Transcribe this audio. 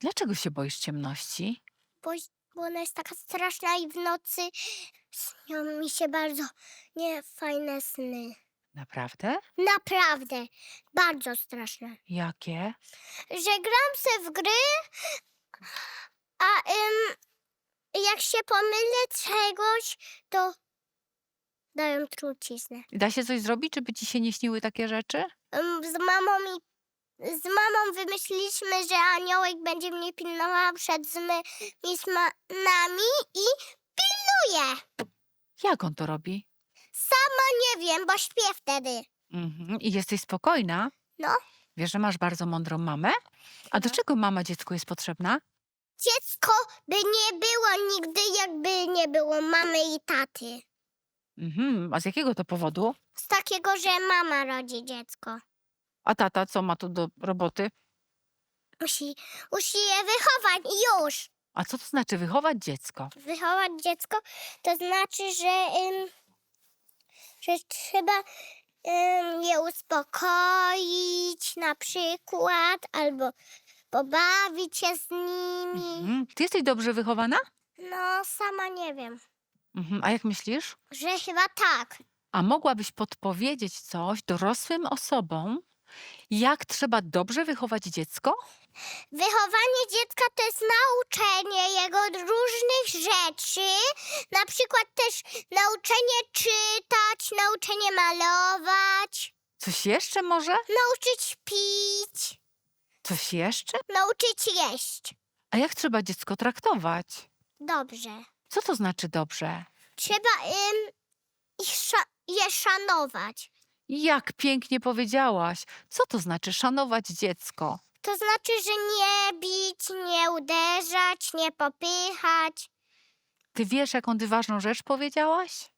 Dlaczego się boisz ciemności? bo, bo ona jest taka straszna i w nocy śnią mi się bardzo niefajne sny. Naprawdę? Naprawdę, bardzo straszne. Jakie? Że gram se w gry, a ym, jak się pomylę czegoś, to dają truciznę. Da się coś zrobić, żeby ci się nie śniły takie rzeczy? Ym, z mamą i z mamą wymyśliliśmy, że aniołek będzie mnie pilnował przed złymi smanami i pilnuje. Jak on to robi? Sama nie wiem, bo śpię wtedy. Mhm. I jesteś spokojna? No. Wiesz, że masz bardzo mądrą mamę? A do No. czego mama dziecku jest potrzebna? Dziecko by nie było nigdy, jakby nie było mamy i taty. Mhm. A z jakiego to powodu? Z takiego, że mama rodzi dziecko. A tata co ma tu do roboty? Musi, musi je wychować i już. A co to znaczy wychować dziecko? Wychować dziecko to znaczy, że, ym, że trzeba ym, je uspokoić na przykład, albo pobawić się z nimi. Mhm. Ty jesteś dobrze wychowana? No, sama nie wiem, Mhm. A jak myślisz? że chyba tak. A mogłabyś podpowiedzieć coś dorosłym osobom, jak trzeba dobrze wychować dziecko? Wychowanie dziecka to jest nauczenie jego różnych rzeczy, na przykład też nauczenie czytać, nauczenie malować, Coś jeszcze może? nauczyć pić, Coś jeszcze? nauczyć jeść. A jak trzeba dziecko traktować? Dobrze. Co to znaczy dobrze? Trzeba im ich sza- je szanować. Jak pięknie powiedziałaś. Co to znaczy szanować dziecko? To znaczy, że nie bić, nie uderzać, nie popychać. Ty wiesz, jaką ty ważną rzecz powiedziałaś?